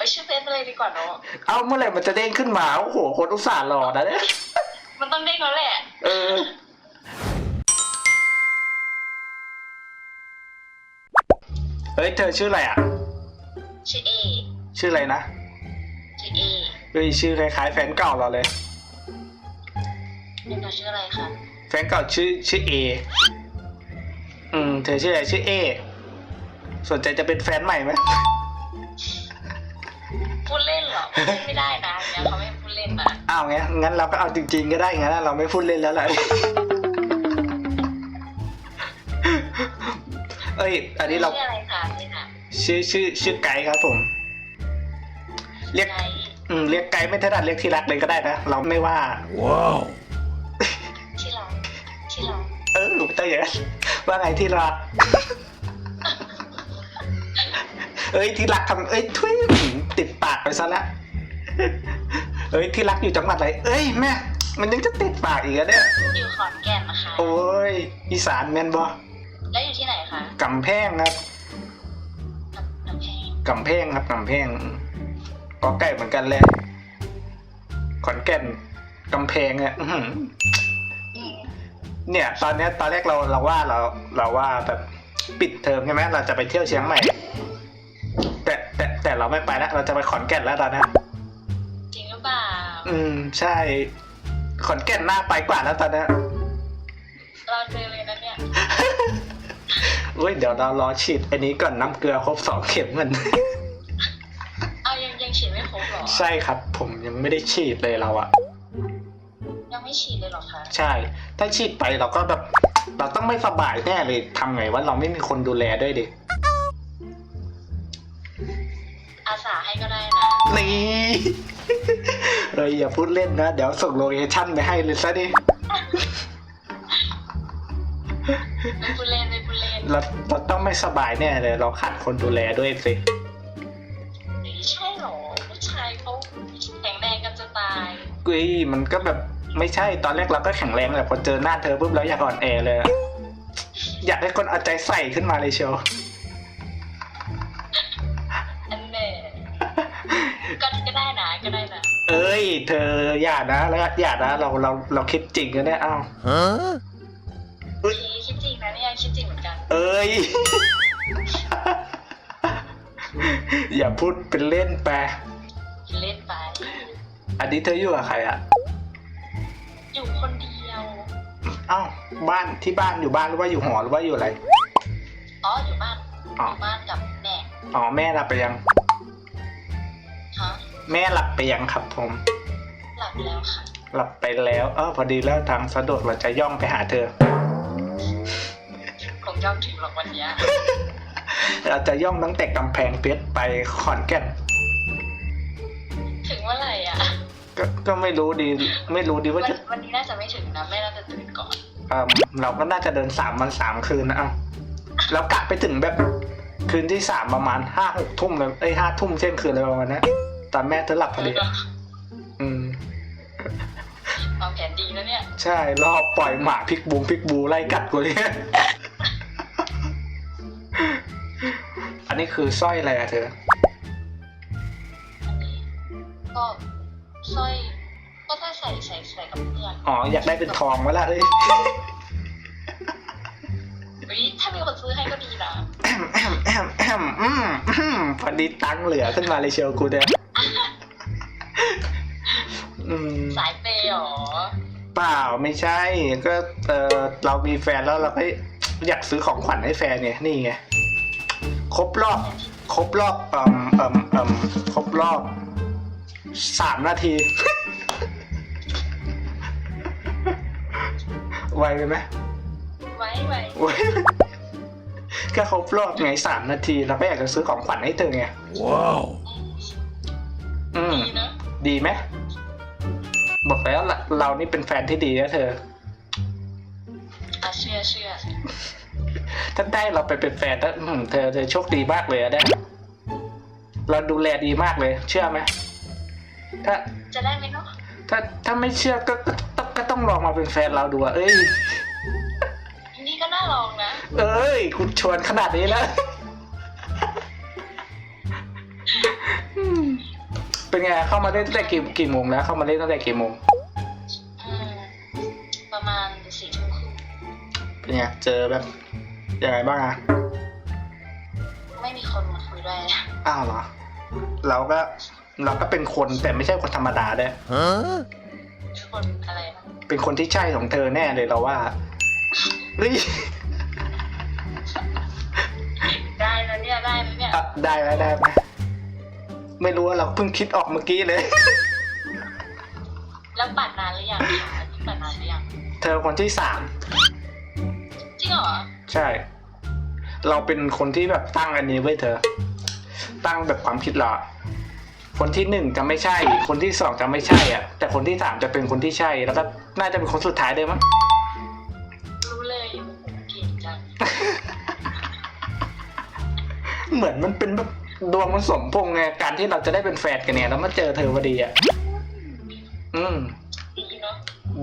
ไปชื่อเฟซเลยดีกว่าเนาะเอาเมื่อไหร่มันจะเด้งขึ้นมาโอ้โหคนอุตส่าห์รอนะเนี่ยมันต้องเด้งแล้วแหละ เออ เฮ้ยเธอชื่ออะไรอะ ชื่อเอชื่ออะไรนะชื่อเอเฮ้ยชื่อคล้ายๆแฟนเก่าเราเลย เป็นตัวชื่ออะไรคะแฟนเก่าชื่อชื่อเออืมเธอชื่ออะไรชื่อเอสนใจจะเป็นแฟนใหม่ไหม พูดเล่นเหรอพูดไม่ได้นะเนี่ยเขาไม่พูดเล่นนะอ้าวงั้นงั้นเราก็เอาจริง ๆ ก็ได้งั้นเราไม่พูดเล่นแล้วแหละเอ้ย อันนี้เราชื่ออะไรคะนี่ค่ะชื่อชื่อชื่อไกด์ครับผม เรียกไงอืมเรียกไกด์ไม่ถนัดเรียกที่รักเลยก็ได้นะเราไม่ว่าที่เราที่เราเออไม่ต้องอย่างนั้นว่าไงที่รัก เอ้ยที่รักทำเอ้ยทุยติดปากไปซะละเอ้ยที่รักอยู่จังหวัดอะไรเอ้ยแม่ มันยังจะติดปากอีกอะเนี่ยอยู่ขอนแก่นนะคะโอ้ยอีสานแม่นบ่แล้วอยู่ที่ไหนคะกำแพงครับน้ำแพงกำแพงครับกำแพงก็ใกล้เหมือนกันเลยขอนแก่นกำแพงเนี่ยอื้อหือเนี่ย ตอนเนี้ยตอนแรกเราเราว่าเราเราว่าแบบปิดเทอมใช่ไหมเราจะไปเที่ยวเชียงใหม่แต่ แต่แต่เราไม่ไปแล้วเราจะไปขอนแก่นแล้วตอนเนี้ยจริงหรือเปล่า อืม ใช่ ขอนแก่นน่าไปกว่าแล้วตอนเนี้ยเราเจอเลยนะเนี่ยอุ้ยเดี๋ยวเรารอฉีดอันนี้ก่อนน้ำเกลือครบสองเข็มมันเอายังยังฉีดไม่ครบเหรอ ใช่ครับ ผมยังไม่ได้ฉีดเลยเราอะยังไม่ฉีดเลยเหรอคะ ใช่ ถ้าฉีดไปเราก็แบบ เราต้องไม่สบายแน่เลยทำไงว่าเราไม่มีคนดูแลด้วยดิ ให้ก็ได้นะ นี่เลยอย่าพูดเล่นนะ เดี๋ยวส่งโลเคชั่นไปให้เลยซะดิไม่พูดเล่นไม่พูดเล่นเราเราต้องไม่สบายแน่เลยเราขาดคนดูแลด้วยสิหรือใช่เหรอผู้ชายเขาแข็งแรงกันจะตายกุยมันก็แบบไม่ใช่ตอนแรกเราก็แข็งแรงแหละพอเจอหน้าเธอปุ๊บเราอยากอ่อนแอเลยอะอยากให้คนเอาใจใส่ขึ้นมาเลยเชียว ยเธออย่านะแล้วอย่านะเราเราเราคิดจริงกันเนี่ยอ้าวพี่คิดจริงนะเนี่ยคิดจริงเหมือนกัน เอ้ย อย่าพูดเป็นเล่นไป เล่นไป อันนี้เธออยู่กับใครอะอยู่คนเดียว อ้าวบ้านที่บ้านอยู่บ้านหรือว่าอยู่หอหรือว่าอยู่อะไร อ๋ออยู่บ้านอ๋ออยู่บ้านกับแม่ อ๋อแม่หลับไปยังฮะ แม่หลับไปยังครับผม หลับแล้วค่ะ หลับไปแล้วเออพอดีแล้วทางสะดวกเราจะย่องไปหาเธอคงย่อมถึงหรอกวันเนี้ยเราจะย่องตั้งแต่กำแพงเพชรไปขอนแก่นถึงเมื่อไหร่อะก็ก็ไม่รู้ดี ไม่รู้ดีว่าวันจะวันนี้น่าจะไม่ถึงนะแม่น่าจะตื่นก่อนเออเราก็น่าจะเดินสามวันสามคืนนะเอ้าเรากะไปถึงแบบคืนที่สามประมาณห้าหกทุ่มเลยเอ้ยห้าทุ่มเที่ยงคืนเลยประมาณนั้น ตอนแม่เธอหลับพอดีอืมวางแผนดีแล้วเนี่ย ใช่รอบปล่อยหมาพิกบูมพิกบูไล่กัดกูเลยอันนี้คือสร้อยอะไรอะเธออันนี้ก็สร้อยก็ถ้าใส่ใส่ใส่กับเพื่อนอ๋ออยากได้เป็นทองไว้ละเอ้ยอุ๊ยถ้ามีคนซื้อให้ก็ดีนะแอมแอมแอมแอมอืมอืมพอดีตังค์เหลือขึ้นมาเลยเชียวกูเนี่ยอื ปล่าไม่ใช่ก็เออเรามีแฟนแล้วเราก็อยากซื้อของขวัญให้แฟนเนี่ยนี่ไงครบรอบครบรอบเอ่มเอ่มเอ่มครบรอบสามนาทีไวไปไหมไว้ไว้ไวก็ครบรอบไงสามนาทีเราก็อยากจะซื้อของขวัญให้เธอไงอืมดีนะดีไหม บอกแล้วล่ะเรานี่เป็นแฟนที่ดีนะเธออะเชื่อเชื่อถ้าได้เราไปเป็นแฟนถ้าอืมเธอเธอโชคดีมากเลยอะได้ เราดูแลดีมากเลย เชื่อไหมถ้าจะได้ไหมเนาะถ้าถ้าไม่เชื่อก็ก็ต้องก็ต้องลองมาเป็นแฟนเราดูอะเอ้ยอันนี้ก็น่าลองนะ เอ้ย คุณชวนขนาดนี้แล้ว เป็นไงเข้ามาเล่นตั้งแต่กี่กี่โมงแล้วเข้ามาเล่นตั้งแต่กี่โมงอืมประมาณสี่ทุ่มครึ่งเป็นไงเจอแบบยังไงบ้างอะไม่มีคนมาคุยด้วยนะอ้าวเหรอเราก็เราก็เป็นคนแต่ไม่ใช่คนธรรมดาด้วยทุกคนอะไรนะเป็นคนที่ใช่ของเธอแน่เลยเราว่าเฮ้ยได้แล้วเนี่ยได้แล้วเนี่ย อะได้ไหมได้ไหม ไม่รู้ว่าเราเพิ่งคิดออกเมื่อกี้เลย แล้วปัดนานหรือยังคะอันนี้ปัดนานหรือยังเธอคนที่สามจริงเหรอใช่ เราเป็นคนที่แบบตั้งอันนี้ไว้เธอ ตั้งแบบความคิดเราอะคนที่หนึ่งจะไม่ใช่ คนที่สองจะไม่ใช่อะ แต่คนที่สามจะเป็นคนที่ใช่ แล้วก็น่าจะเป็นคนสุดท้ายเลยมั้งรู้เลยโอ้โหเก่งจัง เหมือนมันเป็นแบบ ดวงมันสมพงษ์ไงการที่เราจะได้เป็นแฟนกันเนี่ยแล้วมาเจอเธอพอดีอะอืม ดีเนาะ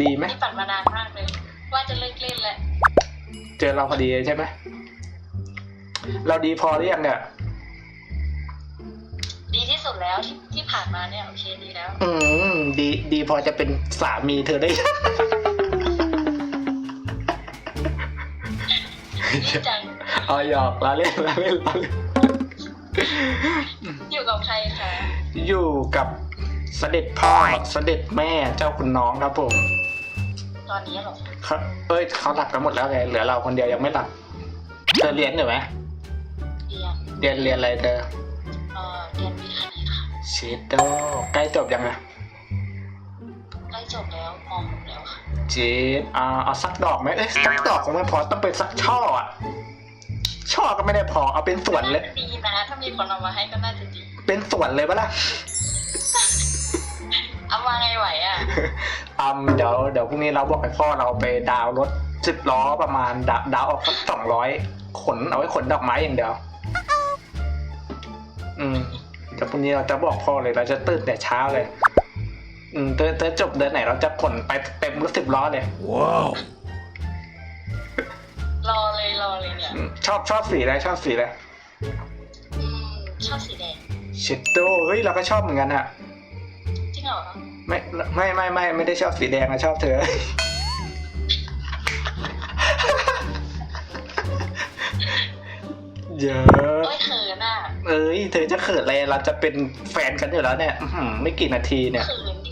ดีไหมนี่ปัดมานานมากเลย ว่าจะเลิกเล่นแล้วเจอเราพอดีใช่ไหมเราดีพอหรือยังเนี่ยดีที่สุดแล้วที่ที่ผ่านมาเนี่ยโอเคดีแล้ว อืม ดีดีพอจะเป็นสามีเธอได้ดีจัง เอาหยอกเราเล่นเราเล่นเราเล่น อยู่กับใครคะอยู่กับเสด็จพ่อเสด็จแม่เจ้าคุณน้องครับผมตอนนี้เหรอเขาเอ้ยเขาหลับกันหมดแล้วไงเหลือเราคนเดียวยังไม่หลับเธอเรียนอยู่ไหมเรียนเรียนเรียนอะไรเธอเอ่อเรียนวิทย์คณิตค่ะเชดโดใกล้จบยังไงใกล้จบแล้วมหกแล้วค่ะเจดอ่าเอาสักดอกไหมเอ้ยสักดอกคงไม่พอต้องเป็นสักช่ออะ ช่อก็ไม่ได้พอเอาเป็นสวนเลย ดีนะ ถ้ามีคนเอามาให้ก็น่าจะดี เป็นสวนเลยปะล่ะเอามาไงไหวอะ อืมเดี๋ยวเดี๋ยวพรุ่งนี้เราบอกให้พ่อเราไปดาวน์รถสิบล้อประมาณดาดาวออกสักสองร้อยขนเอาไว้ขนดอกไม้อย่างเดียว อืมเดี๋ยวพรุ่งนี้เราจะบอกพ่อเลยเราจะตื่นแต่เช้าเลย อืมเธอเธอจบเดือนไหนเราจะขนไปเต็มรถสิบล้อเลยร ชอบชอบสีอะไรชอบสีอะไรอืมชอบสีแดงเชดโดเฮ้ยเราก็ชอบเหมือนกันอะจริงเหรอไม่ไม่ไม่ไม่ไม่ได้ชอบสีแดงอะชอบเธอ เยอะ โอ้ยเขินอะเอ้ยเธอจะเขินอะไรเราจะเป็นแฟนกันอยู่แล้วเนี่ยอื้อหือไม่กี่นาทีเนี่ย เขินดี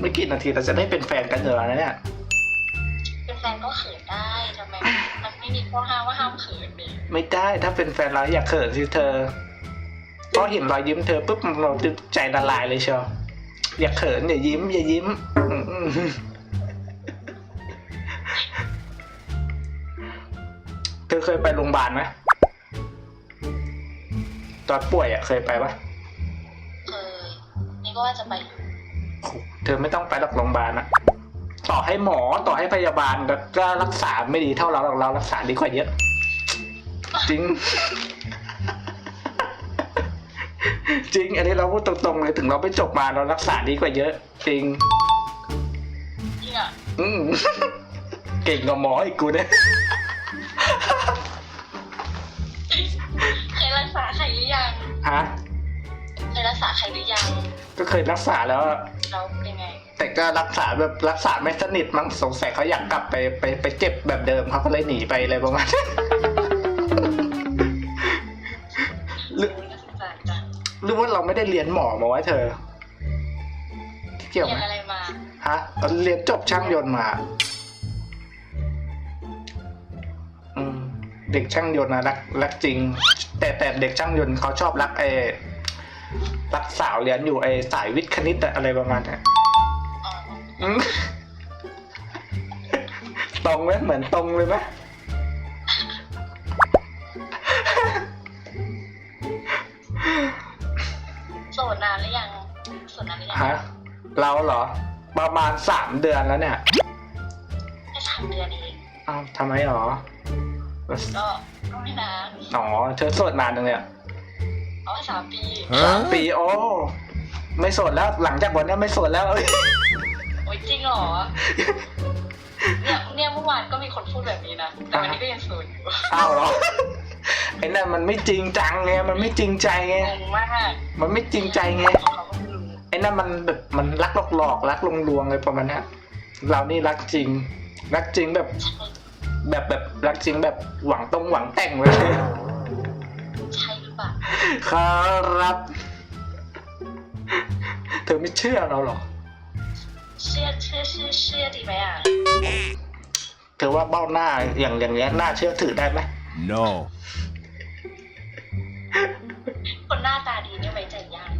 ไม่กี่นาทีเราจะได้เป็นแฟนกันอยู่แล้วนะเนี่ย เป็นแฟนก็เขินได้ทำไมมันไม่ มีข้อห้ามว่าห้ามเขินเลยไม่ได้ถ้าเป็นแฟนเราอยากเขินสิเธอพอเห็นรอยยิ้มเธอปุ๊บเราใจละลายเลยเชียวอย่าเขินอย่ายิ้ม อย่ายิ้มอืมอืมเธอเคยไปโรงพยาบาลไหมตอนป่วยอะเคยไปปะเคยนี่ก็ว่าจะไปอยู่โอ้โหเธอไม่ต้องไปหรอกโรงพยาบาลอะ ต่อให้หมอต่อให้พยาบาลก็รักษาไม่ดีเท่าเราหรอกเรารักษาดีกว่าเยอะ จริง จริง อันนี้เราพูดตรงๆเลยถึงเราไปจบมาเรารักษาดีกว่าเยอะ จริงจริงอะอืมเก่งกว่าหมออีกกูเนี่ยเคยรักษาใครหรือยังฮะเคยรักษาใครหรือยังก็เคยรักษาแล้วอะเราเป็นไง แต่ก็รักษาแบบรักษาไม่สนิทมั้งสงสัยเขาอยากกลับไปไปไปเจ็บแบบเดิมเขาก็เลยหนีไปอะไรประมาณนั้นหรือน่าสงสารจังหรือว่าเราไม่ได้เรียนหมอมาไว้เธอ เกี่ยวเรีไหยมนอะไรมาฮะเราเรียนจบช่างยนต์มาอืมเด็กช่างยนต์นะรักรักจริง แต่แต่เด็กช่างยนต์เขาชอบรักไอ้รักสาวเรียนอยู่ไอ้สายวิทย์คณิตอะอะไรประมาณนั้นอ๋ออืม ตรงไหมเหมือนตรงเลยไหมโสดนานหรือยังโสดนานหรือยังฮะเราเหรอ ประมาณสามเดือนแล้วเนี่ยแค่สามเดือนเองอ้าวทำไมหรอก็ก็ไม่นานอ๋อเธอโสดนานจังเนี่ยอ๋อสามปีสามปีโอ้ไม่โสดแล้วหลังจากวันเนี้ยไม่โสดแล้วเอ้ ยโอ้ยจริงเหรอ เนี่ยเนี่ยเมื่อวานก็มีคนพูดแบบนี้นะ แต่วันนี้ก็ยังโสดอยู่อ้าวเหรอไอ้นั่นมันไม่จริงจังไงมันไม่จริงใจไงงงมากมันไม่จริงใจไงเขาก็ไม่รู้นั่นมันแบบมันรักหลอกๆรักลวงๆเลยประมาณเนี้ยเรานี่รักจริง รักจริงแบบใช่แบบแบบรักจริงแบบหวังตรงหวังแต่งเลย ใช่หรือเปล่า ครับ เธอไม่เชื่อเราหรอ เชื่อเชื่อเชื่อเชื่อดีไหมอะเธอว่าเบ้าหน้าอย่างอย่างเงี้ยน่าเชื่อถือได้ไหม No. คนหน้าตาดีนี่ไว้ใจยาก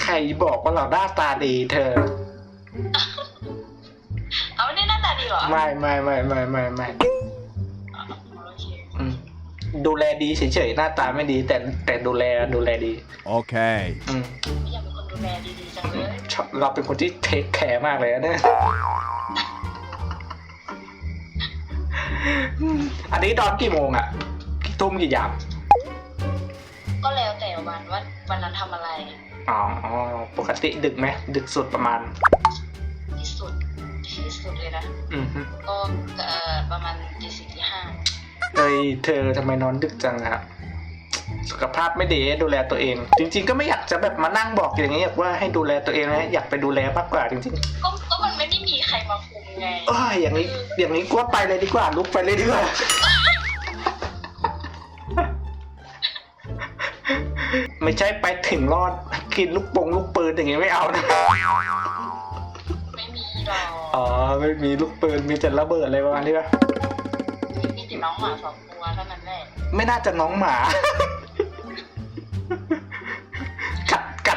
ใครบอกว่าเราหน้าตาดีเธอ เอาไม่ได้หน้าตาดีเหรอไม่ไม่ไม่ไม่ไม่ไม่อ๋อโอเคอืมดูแลดีเฉยๆหน้าตาไม่ดี แต่แต่ดูแลดูแลดี Okay. อืมไม่อยากเป็นคน ดูแลดีๆจังเลยชอบเราเป็นคนที่เทคแคร์มากเลยนะเนี่ยอืมอันนี้ตอนกี่โมงอะกี่ทุ่มกี่ยามก็แล้วแต่วันว่าวันนั้นทำอะไร อ๋อ ปกติดึกไหมดึกสุดประมาณ ที่สุดที่สุดเลยนะ อืมฮึก็เอ่อประมาณตีสี่ตีห้าเอ้ยเธอทำไมนอนดึกจังอะ สุขภาพไม่ดีดูแลตัวเอง จริง ๆ ก็ไม่อยากจะแบบมานั่งบอกอย่างนี้อยากว่าให้ดูแลตัวเองนะอยากไปดูแลมากกว่าจริงก็ก็มันไม่ได้มีใครมาคุมไงๆเอ้ยอย่างนี้อย่างนี้กลัวไปเลยดีกว่าลุกไปเลยดีกว่า ไม่ใช่ไปถึงรอดกินลูกปงลูกปืนอย่างงี้ไม่เอานะ ไม่มีหรอกอ๋อไม่มีลูกปืนมีแต่ระเบิดอะไรประมาณนี้ปะมีแต่น้องหมาสองตัวเท่านั้นแหละไม่น่าจะน้องหมา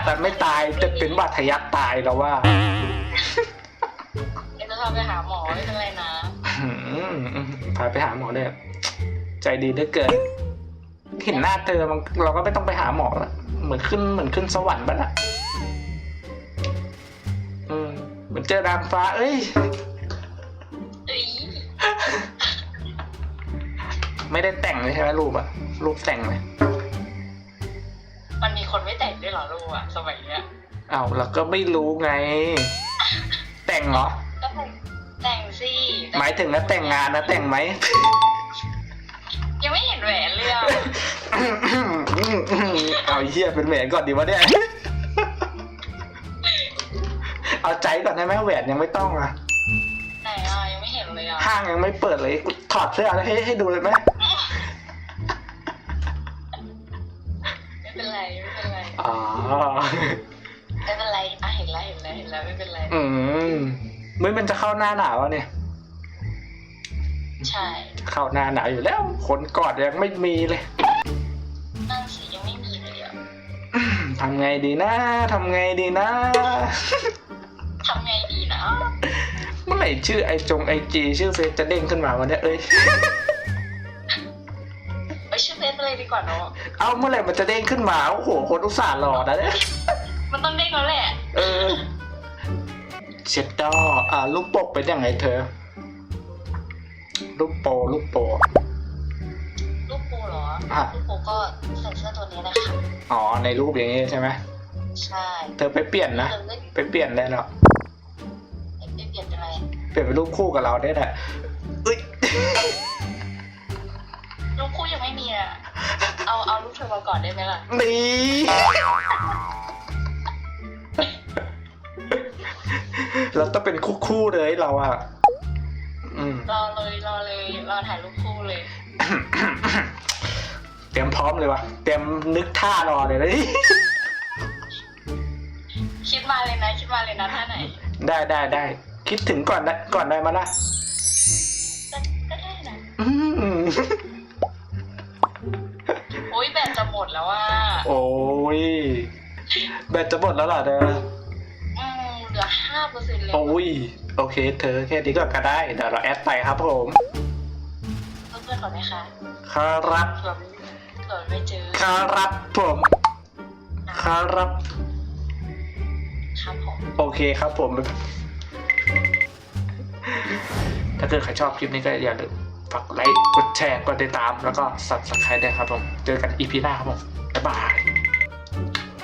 แต่ไม่ตายแต่เป็นบาดทะยักตายแล้วว่าเดี๋ยวจะพาไปหาหมอไม่เป็นไรนะอืมพาไปหาหมอเนี่ยใจดีเหลือเกินเห็นหน้าเธอมันเราก็ไม่ต้องไปหาหมอละเหมือนขึ้นเหมือนขึ้นสวรรค์บ้างละอืมเหมือนเจอนางฟ้าเอ้ยเอ้ยไม่ได้แต่งเลยใช่ไหมรูปอะรูปแต่งเลย ด้วยเหรอลูกอะสมัยเนี้ยเอาเราก็ไม่รู้ไง แต่งเหรอ ก็แต่งแต่งสิหมายถึงนะแต่งงานนะแต่งไหม ยังไม่เห็นแหวนเลยอะเอาไอ้เหี้ยเป็นแหวนก่อนดีวะเนี่ย เอาใจก่อนได้ไหมแหวนยังไม่ต้องอะไหนอะยังไม่เห็นเลยอะห้างยังไม่เปิดเลยกูถอดเสื้อแล้วให้ให้ดูเลยไหมไม่ ไม่เป็นไรอะเห็นแล้วเห็นแล้วเห็นแล้วไม่เป็นไร อืมไม่มันจะเข้าหน้าหนาวแล้วเนี่ย ใช่เข้าหน้าหนาวอยู่แล้วขนกอดยังไม่มีเลยนั่งสียังไม่มีเลยอะทำไงดีนะทำไงดีนะ ทำไงดีนะ เมื่อไหร่ชื่อไอจงไอจีชื่อเฟซจะเด้งขึ้นมาวันเนี้ยเอ้ย กว่าเนาะ เอาเมื่อไหร่มันจะเด้งขึ้นมาโอ้โหคนอุตส่าห์รอนะเนี่ยมันต้องเด้งแล้วแหละ เออเช็ดดออ่าลูกโปกเป็นยังไงเธอ ลูกโปลูกโปลูกปูเหรออะลูกปูก็ใส่เสื้อตัวนี้เลยค่ะ อ๋อ ในรูปอย่างนี้ใช่ไหมใช่ เธอไปเปลี่ยนนะเธอไม่ไปเปลี่ยนได้แล้วไม่เปลี่ยนเป็นอะไร เปลี่ยนเป็นรูปคู่กับเราได้แหละเอ้ย เอาเอาลูกเธอมาก่อนได้ไหมล่ะ นี่เราต้องเป็นคู่คู่ๆเลยเราอะอืม รอเลยรอเลยรอถ่ายรูปคู่เลย เตรียมพร้อมเลยวะเตรียมนึกท่ารอเลยนะคิดมาเลยนะคิดมาเลยนะท่าไหนได้ได้ได้คิดถึงก่อนได้ก่อนได้มาละก็ก็ได้นะ อืมโอ้ยแบ ตจะหมดแล้วว่าโอ้ยแบตจะหมดแล้วเหรอเธออืมเหลือห้าเปอร์เซ็นต์เลยโอ้ยโอเค เธอแค่นี้ก็ก็ได้เดี๋ยวเราแอดไปครับผมเพื่อนๆก่อนไหมคะครับเผื่อเผื่อไม่เจอครับผมครับครับผมโอเคครับผม ถ้าเกิดใครชอบคลิปนี้ก็อย่าลืม ฝากไลค์ กดแชร์ กดติดตาม แล้วก็ subscribe ด้วยครับผม เจอกันอีพีหน้าครับผม บ๊ายบาย